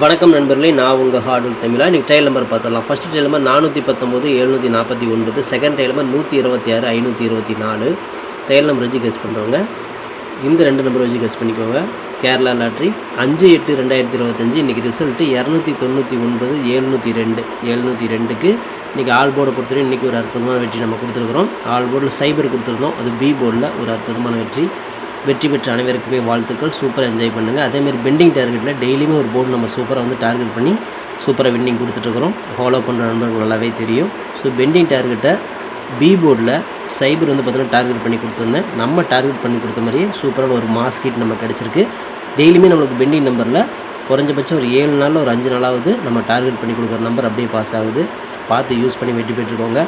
வணக்கம் நண்பர்களே நான் உங்கள் ஹார்டுல் தமிழா. இன்றைக்கி டைல் நம்பர் பார்த்துடலாம். ஃபஸ்ட் டைல் நம்பர் நானூற்றி பத்தொம்போது எழுநூற்றி நாற்பத்தி ஒன்பது செகண்ட் டைல் நம்பர் நூற்றி இருபத்தி ஆறு ஐநூற்றி இருபத்தி நாலு. டைல் நம்பர் வச்சு கெஸ் பண்ணுறவங்க இந்த ரெண்டு நம்பர் வச்சு கெஸ் பண்ணிக்கோங்க. கேரளா லாட்ரி அஞ்சு எட்டு ரெண்டாயிரத்தி இருபத்தஞ்சி இன்றைக்கி ரிசல்ட்டு இரநூத்தி தொண்ணூற்றி ஒன்பது எழுநூற்றி ரெண்டு. எழுநூற்றி ரெண்டுக்கு இன்றைக்கி ஆல் போர்டை பொறுத்தவரை இன்றைக்கி ஒரு அற்புதமான வெற்றி நம்ம கொடுத்துருக்குறோம். ஆல் போர்டில் சைபர் கொடுத்துருந்தோம். அது பி போர்டில் ஒரு அற்புதமான வெற்றி. வெற்றி பெற்ற அனைவருக்குமே வாழ்த்துக்கள். சூப்பராக என்ஜாய் பண்ணுங்கள் அதேமாதிரி பெண்டிங் டார்கெட்டில் டெய்லியுமே ஒரு போர்டு நம்ம சூப்பராக வந்து டார்கெட் பண்ணி சூப்பராக வின்னிங் கொடுத்துட்ருக்குறோம் ஃபாலோ பண்ணுற நண்பர்கள் நல்லாவே தெரியும். ஸோ பெண்டிங் டார்கெட்டை பி போர்டில் சைபர் வந்து பார்த்திங்கன்னா டார்கெட் பண்ணி கொடுத்துருந்தேன். நம்ம டார்கெட் பண்ணி கொடுத்த மாதிரியே சூப்பரான ஒரு மாஸ்கிட் நம்ம கிடச்சிருக்கு. டெய்லியுமே நம்மளுக்கு பெண்டிங் நம்பரில் குறைஞ்சபட்சம் ஒரு ஏழு நாளில் ஒரு அஞ்சு நாளாவது நம்ம டார்கெட் பண்ணி கொடுக்குற நம்பர் அப்படியே பாஸ் ஆகுது. பார்த்து யூஸ் பண்ணி வெற்றி பெற்றுக்கோங்க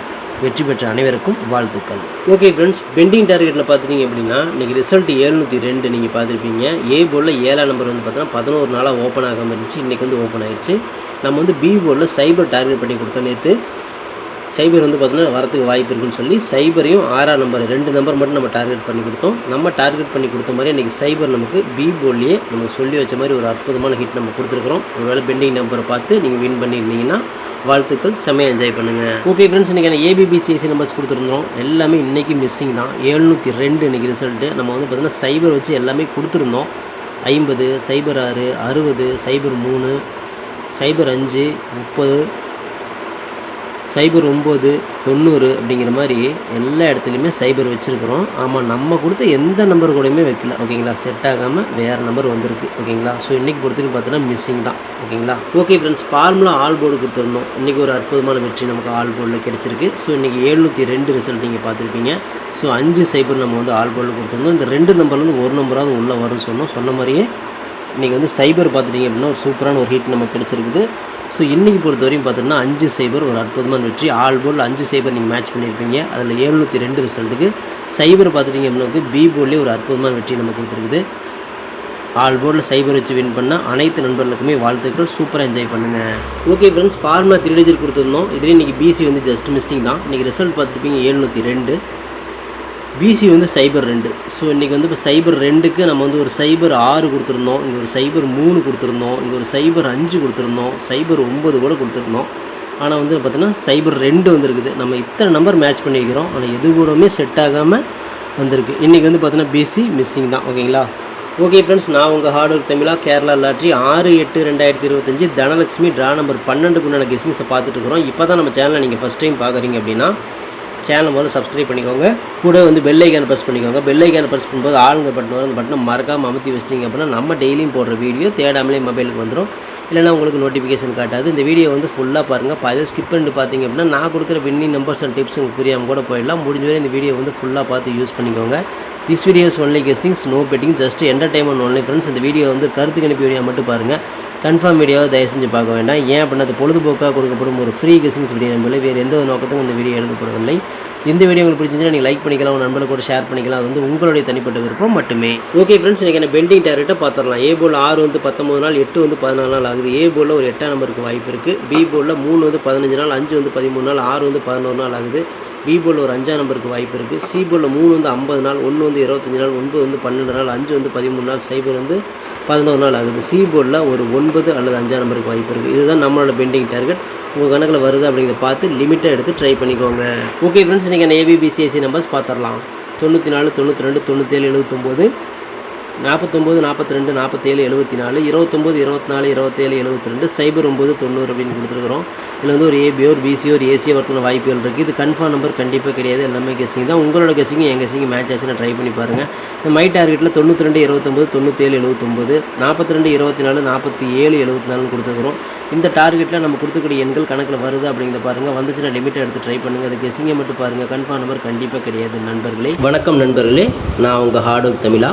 வெற்றி பெற்ற அனைவருக்கும் வாழ்த்துக்கள். ஓகே ஃப்ரெண்ட்ஸ் பெண்டிங் டார்கெட்டில் பார்த்துட்டிங்க அப்படின்னா இன்றைக்கி ரிசல்ட் ஏழ்நூற்றி ரெண்டு நீங்கள் பார்த்துருப்பீங்க. ஏ போர்டில் ஏழாம் நம்பர் வந்து பார்த்தோன்னா பதினோரு நாளாக ஓப்பன் ஆகாமல் இருந்துச்சு. இன்றைக்கி வந்து ஓப்பன் ஆயிடுச்சு நம்ம வந்து பி போர்டில் சைபர் டார்கெட் பண்ணி கொடுத்தோம் நேற்று சைபர் வந்து பார்த்தீங்கன்னா வரத்துக்கு வாய்ப்பு இருக்குன்னு சொல்லி சைபரையும் ஆறாம் நம்பர் ரெண்டு நம்பர் மட்டும் நம்ம டார்கெட் பண்ணி கொடுத்தோம். நம்ம டார்கெட் பண்ணி கொடுத்த மாதிரி இன்றைக்கி சைபர் நமக்கு பி போர்ட்லேயே நமக்கு சொல்லி வச்ச மாதிரி ஒரு அற்புதமான ஹிட் நம்ம கொடுத்துருக்குறோம். ஒருவேளை பெண்டிங் நம்பரை பார்த்து நீங்கள் வின் பண்ணியிருந்தீங்கன்னா வாழ்த்துக்கள் செம்மையாக என்ஜாய் பண்ணுங்கள் ஓகே ஃப்ரெண்ட்ஸ் இன்றைக்கி ஏபிபிசிஎஸ்சி நம்பர்ஸ் கொடுத்துருந்தோம். எல்லாமே இன்றைக்கி மிஸ்ஸிங் தான். எழுநூற்றி ரெண்டு இன்றைக்கி ரிசல்ட்டு நம்ம வந்து பார்த்திங்கன்னா சைபர் வச்சு எல்லாமே கொடுத்துருந்தோம். ஐம்பது சைபர் ஆறு அறுபது சைபர் மூணு சைபர் அஞ்சு முப்பது சைபர் ஒம்பது தொண்ணூறு அப்படிங்கிற மாதிரி எல்லா இடத்துலையுமே சைபர் வச்சுருக்குறோம். ஆமாம் நம்ம கொடுத்த எந்த நம்பர் கூடயுமே வைக்கல. ஓகேங்களா? செட் ஆகாமல் வேறு நம்பர் வந்திருக்கு. ஓகேங்களா? ஸோ இன்றைக்கி பொறுத்தவரைக்கும் பார்த்தீங்கன்னா மிஸ்ஸிங் தான். ஓகேங்களா? Okay friends formula all board கொடுத்துருந்தோம். இன்றைக்கி ஒரு அற்புதமான வெற்றி நமக்கு ஆல் போர்டில் கிடச்சிருக்கு. ஸோ இன்றைக்கி எழுநூற்றி ரெண்டு ரிசல்ட் நீங்கள் பார்த்துருப்பீங்க. ஸோ அஞ்சு சைபர் நம்ம வந்து ஆல் போர்டில் கொடுத்துருந்தோம். இந்த ரெண்டு நம்பர்லேருந்து ஒரு நம்பராவது உள்ளே வரும்னு சொன்னோம். சொன்ன மாதிரியே இன்றைக்கி வந்து சைபர் பார்த்துட்டிங்க அப்படின்னா ஒரு சூப்பரான ஒரு ஹிட் நமக்கு கிடச்சிருக்குது. ஸோ இன்றைக்கி பொறுத்த வரையும் பார்த்தீங்கன்னா அஞ்சு சைபர் ஒரு அற்புதமான வெற்றி. ஆல் போல் அஞ்சு சைபர் நீங்கள் மேட்ச் பண்ணியிருப்பீங்க. அதில் எழுநூற்றி ரெண்டு ரிசல்ட்டுக்கு சைபர் பார்த்துட்டிங்க அப்படின்னா பி போர்ட்லேயே ஒரு அற்புதமான வெற்றி நமக்கு கொடுத்துருக்குது. ஆல் போர்டில் சைபர் வச்சு வின் பண்ண அனைத்து நண்பர்களுக்குமே வாழ்த்துக்கள். சூப்பராக என்ஜாய் பண்ணுங்கள் okay friends formula three digit கொடுத்துருந்தோம். இதுலேயே இன்றைக்கி பிசி வந்து ஜஸ்ட் மிஸ்ஸிங் தான். இன்றைக்கி ரிசல்ட் பார்த்துருப்பீங்க எழுநூற்றி ரெண்டு. பிசி வந்து சைபர் ரெண்டு. ஸோ இன்றைக்கி வந்து இப்போ சைபர் ரெண்டுக்கு நம்ம வந்து ஒரு சைபர் ஆறு கொடுத்துருந்தோம். இங்கே ஒரு சைபர் மூணு கொடுத்துருந்தோம். இங்கே ஒரு சைபர் அஞ்சு கொடுத்துருந்தோம். சைபர் ஒம்பது கூட கொடுத்துருந்தோம். ஆனால் வந்து பார்த்திங்கன்னா சைபர் ரெண்டு வந்திருக்குது. நம்ம இத்தனை நம்பர் மேட்ச் பண்ணி வைக்கிறோம் ஆனால் எது கூடவுமே செட் ஆகாமல் வந்திருக்கு. இன்றைக்கி வந்து பார்த்தீங்கன்னா பிசி மிஸ்ஸிங் தான். ஓகேங்களா? ஓகே ஃப்ரெண்ட்ஸ் நான் உங்கள் ஹார்ட் ஒர்க் தமிழா கேரளா லாட்ரி ஆறு எட்டு ரெண்டாயிரத்தி இருபத்தஞ்சி தனலட்சுமி ட்ரா நம்பர் பன்னெண்டுக்குண்டான கெஸிங்ஸை பார்த்துட்டு இருக்கிறோம். இப்போ தான் நம்ம சேனலை நீங்கள் ஃபஸ்ட் டைம் பார்க்குறீங்க அப்படின்னா சேனல் முதல்ல சப்ஸ்கிரைப் பண்ணிக்கோங்க. கூட வந்து பெல் ஐக்கான ப்ரெஸ் பண்ணிக்கோங்க. பெல் ஐக்கான ப்ரெஸ் பண்ணும்போது ஆளுங்க பட்டன் வரும். அந்த பட்டனை மறக்காமல் அமுத்தி வச்சிட்டிங்க அப்படின்னா நம்ம டெய்லியும் போடுற வீடியோ தேடாமலே மொபைலுக்கு வந்துடும் இல்லைனா உங்களுக்கு நோட்டிஃபிகேஷன் காட்டாது. இந்த வீடியோ வந்து ஃபுல்லாக பாருங்கள் அதை ஸ்கிப் பண்ணிட்டு பார்த்தீங்க அப்படின்னா நான் கொடுக்குற வின்னிங் நம்பர்ஸ் அண்ட் டிப்ஸ் உங்களுக்கு புரியாமல் கூட போயிடலாம். முடிஞ்ச வரை இந்த வீடியோ வந்து ஃபுல்லாக பார்த்து யூஸ் பண்ணிக்கோங்க. This videos only guessings no betting just entertainment only friends இந்த வீடியோ வந்து கருத்து கணிப்பு வீடியோ மட்டும் பாருங்கள் கன்ஃபார்ம் வீடியோவை தயவு செஞ்சு பார்க்க வேண்டாம். ஏன் அப்படின்னா அது பொழுதுபோக்காக கொடுக்கப்படும் ஒரு ஃப்ரீ கெஸிங்ஸ் வீடியோ நம்பளே வேறு எந்த ஒரு நோக்கத்துக்கும் இந்த வீடியோ எடுக்கப்படவில்லை. இந்த வீடியோ உங்களுக்கு பிடிச்சிருந்தா நீங்கள் லைக் பண்ணிக்கலாம் உங்கள் நண்பர்களுக்கு கூட ஷேர் பண்ணிக்கலாம். அது வந்து உங்களுடைய தனிப்பட்ட விருப்பம் மட்டுமே. ஓகே ஃப்ரெண்ட்ஸ் இன்றைக்கி என்ன பெண்டிங் டேரக்ட்டை பார்த்துடலாம். ஏ போல் ஆறு வந்து பத்தொம்பது நாள் எட்டு வந்து பதினாலு நாள் ஆகுது. ஏ போலில் ஒரு எட்டாம் நம்பருக்கு வாய்ப்பு இருக்குது பி போலில் மூணு வந்து பதினஞ்சு நாள் அஞ்சு வந்து பதிமூணு நாள் ஆறு வந்து பதினோரு நாள் ஆகுது. பி ஒரு அஞ்சாம் நம்பருக்கு வாய்ப்பு இருக்குது சி போலில் மூணு வந்து ஐம்பது நாள் ஒன்று வந்து இருபத்தஞ்சி நாள் ஒன்பது வந்து பன்னெண்டு நாள் அஞ்சு வந்து பதிமூணு நாள் சைபர் வந்து பதினோரு நாள் ஆகுது. சி போர்டில் ஒரு ஒன்பது அல்லது அஞ்சாம் நம்பருக்கு வாய்ப்பு இருக்குது இதுதான் நம்மளோட பெண்டிங் டார்கெட் உங்கள் கணக்கில் வருது அப்படிங்கிறத பார்த்து லிமிட்டாக எடுத்து ட்ரை பண்ணிக்கோங்க. ஓகே ஃப்ரெண்ட்ஸ் நீங்கள் ஏபிபிசிஎஸ்சி நம்பர்ஸ் பார்த்துடலாம். தொண்ணூற்றி நாலு தொண்ணூற்றி ரெண்டு தொண்ணூற்றேழு எழுபத்தொம்போது நாற்பத்தொம்போது நாற்பத்தி ரெண்டு நாற்பத்தேழு எழுபத்தி நாலு இருபத்தொம்போது இருபத்தி நாலு இருபத்தேழு எழுபத்தி ரெண்டு சைபர் ஒம்பது தொண்ணூறு அப்படின்னு கொடுத்துருக்குறோம். இதில் வந்து ஒரு ஏபியோ ஒரு பிசியோ ஒரு ஏசியோ வரத்துக்கு வாய்ப்புகள் இருக்குது இது கன்ஃபார்ம் நம்பர் கண்டிப்பாக கிடையாது. எல்லாமே கெஸிங் தான். உங்களோட கெஸிங் என் கெஸிங் மேட்ச் ஆச்சுன்னா ட்ரை பண்ணி பாருங்கள் இந்த மை டார்கெட்டில் தொண்ணூற்றி ரெண்டு இருபத்தொம்போது தொண்ணூற்றேழு எழுபத்தொம்போது நாற்பத்தி ரெண்டு இருபத்தி நாலு நாற்பத்தி ஏழு எழுபத்தி நாலுன்னு கொடுத்துருக்குறோம். இந்த டார்கெட்டில் நம்ம கொடுத்துக்கூடிய எண்கள் கணக்கில் வருது அப்படிங்கிறத பாருங்கள் வந்துச்சுன்னா லிமிட்டை எடுத்து ட்ரை பண்ணுங்கள் அது கெஸிங்கை மட்டும் பாருங்கள் கன்ஃபார்ம் நம்பர் கண்டிப்பாக கிடையாது நண்பர்களே. வணக்கம் நண்பர்களே. நான் உங்கள் ஹார்ட் ஒர்க் தமிழா.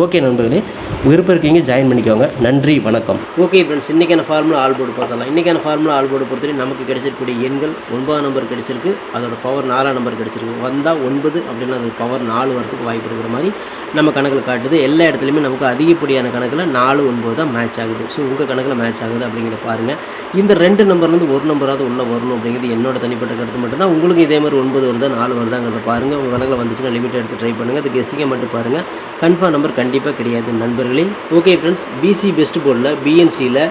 ஓகே நண்பர்களே விருப்பம் இருக்கீங்க ஜாயின் பண்ணிக்கோங்க. நன்றி வணக்கம். ஓகே ஃப்ரெண்ட்ஸ் இன்றைக்கான ஃபார்முலா ஆல் போர்டு பார்க்கலாம் இன்றைக்கான ஃபார்முலா ஆல் போர்டு பொறுத்தவரை நமக்கு கிடைச்சிருக்கக்கூடிய எண்கள் ஒன்பதாம் நம்பர் கிடைச்சிருக்கு. அதோட பவர் நாலாம் நம்பர் கிடைச்சிருக்கு. வந்தால் ஒன்பது அப்படின்னா அது பவர் நாலு வரதுக்கு வாய்ப்பு இருக்கிற மாதிரி நம்ம கணக்கில் காட்டுது. எல்லா இடத்துலையுமே நமக்கு அதிகப்படியான கணக்கில் நாலு ஒன்பது தான் மேட்ச் ஆகுது. ஸோ உங்கள் கணக்கில் மேட்ச் ஆகுது அப்படிங்கிறத பாருங்கள் இந்த ரெண்டு நம்பர்லேருந்து ஒரு நம்பராவது உள்ளே வரணும் அப்படிங்கிறது என்னோட தனிப்பட்ட கருத்து மட்டும்தான். உங்களுக்கு இதே மாதிரி ஒன்பது வருதா நாலு வருதாங்கிறத பாருங்கள் உங்கள் கணக்கில் வந்துச்சுன்னா லிமிட் எடுத்து ட்ரை பண்ணுங்கள் அது கெஸ்டிங்க மட்டும் பாருங்கள் கன்ஃபார்ம் நம்பர் கண்டிப்பாக கிடையாது நண்பர்களே. ஓகே ஃப்ரெண்ட்ஸ் பிசி பெஸ்ட் போர்டில் பிஎன்சியில்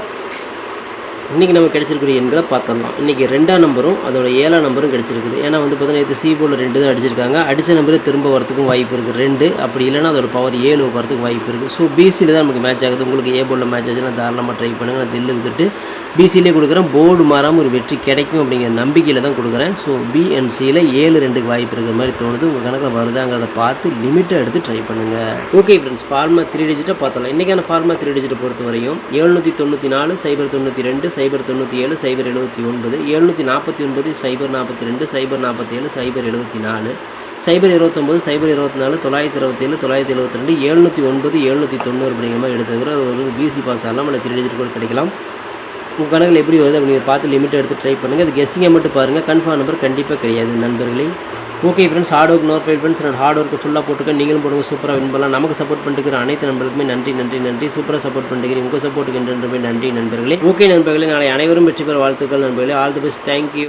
இன்றைக்கி நமக்கு கிடைச்சிருக்கிற எண்களை பார்த்துடலாம். இன்றைக்கி ரெண்டாம் நம்பரும் அதோட ஏழாம் நம்பரும் கிடைச்சிருக்குது. ஏன்னா வந்து பார்த்தீங்கன்னா இது சி போர்டில் ரெண்டு தான் அடிச்சிருக்காங்க. அடித்த நம்பரு திரும்ப வரத்துக்கும் வாய்ப்பு இருக்குது ரெண்டு அப்படி இல்லைனா அதோட பவர் ஏழு வரத்துக்கு வாய்ப்பு இருக்குது ஸோ பிசியில் தான் நமக்கு மேட்ச் ஆகுது. உங்களுக்கு ஏ போர்டில் மேட்ச் ஆச்சுன்னா தாராளமாக ட்ரை பண்ணுங்கள் நான் தில்லு கொடுத்துட்டு பிசியிலே கொடுக்குறேன். போர்டு மாறாமல் ஒரு வெற்றி கிடைக்கும் அப்படிங்கிற நம்பிக்கையில் தான் கொடுக்குறேன். ஸோ பிஎன்சியில் ஏழு ரெண்டுக்கு வாய்ப்பு இருக்கிற மாதிரி தோணுது. உங்கள் கணக்கில் வருதாங்கிறத பார்த்து லிமிட்டை எடுத்து ட்ரை பண்ணுங்கள் ஓகே ஃப்ரெண்ட்ஸ் ஃபார்மா த்ரீ டிஜிட்டை பார்த்தலாம் இன்றைக்கான ஃபார்மா த்ரீ டிஜிட்டை பொறுத்த வரையும் எழுநூற்றி தொண்ணூற்றி நாலு சைபர் தொண்ணூற்றி ரெண்டு சைபர் தொண்ணூற்றி ஏழு சைபர் எழுபத்தி ஒன்பது எழுநூற்றி நாற்பத்தி ஒன்பது சைபர் நாற்பத்தி ரெண்டு சைபர் நாற்பத்தி ஏழு சைபர் எழுபத்தி நாலு சைபர் இருபத்தொம்பது சைபர் இருபத்தி நாலு தொள்ளாயிரத்தி இருபத்தேழு தொள்ளாயிரத்தி எழுபத்தி ரெண்டு எழுநூற்றி ஒன்பது எழுநூற்றி தொண்ணூறு அப்படிங்கிற மாதிரி எடுத்துக்கிற ஒரு பிசி பாஸ் ஆகலாம். இல்லை த்ரீ கூட கிடைக்கலாம். உங்கள் கணக்கில் எப்படி வருது அப்படிங்கிற பார்த்து லிமிட் எடுத்து ட்ரை பண்ணுங்கள் அது கெஸ்ஸிங்கை மட்டும் பாருங்கள் கன்ஃபார்ம் நம்பர் கண்டிப்பாக கிடையாது நண்பர்களே. ஓகே ஃப்ரெண்ட்ஸ் ஹார்ட் ஒர்க் நோர் ஃபைவ் ஃப்ரெண்ட்ஸ் நான் ஹார்ட் ஒர்க்கு ஃபுல்லாக போட்டுக்க நீங்களும் போடுங்க சூப்பராக வின் பண்ணலாம். நமக்கு சப்போர்ட் பண்ணிட்டு அனைத்து நண்பர்களுக்குமே நன்றி நன்றி நன்றி. சூப்பராக சப்போர்ட் பண்ணிட்டு உங்கள் சப்போர்ட்டுக்கு என்றென்றுமே நன்றி நண்பர்களே. ஓகே நண்பர்களே நாளை அனைவரும் வெற்றி பெற வாழ்த்துக்கள் நண்பர்களே. All the best thank you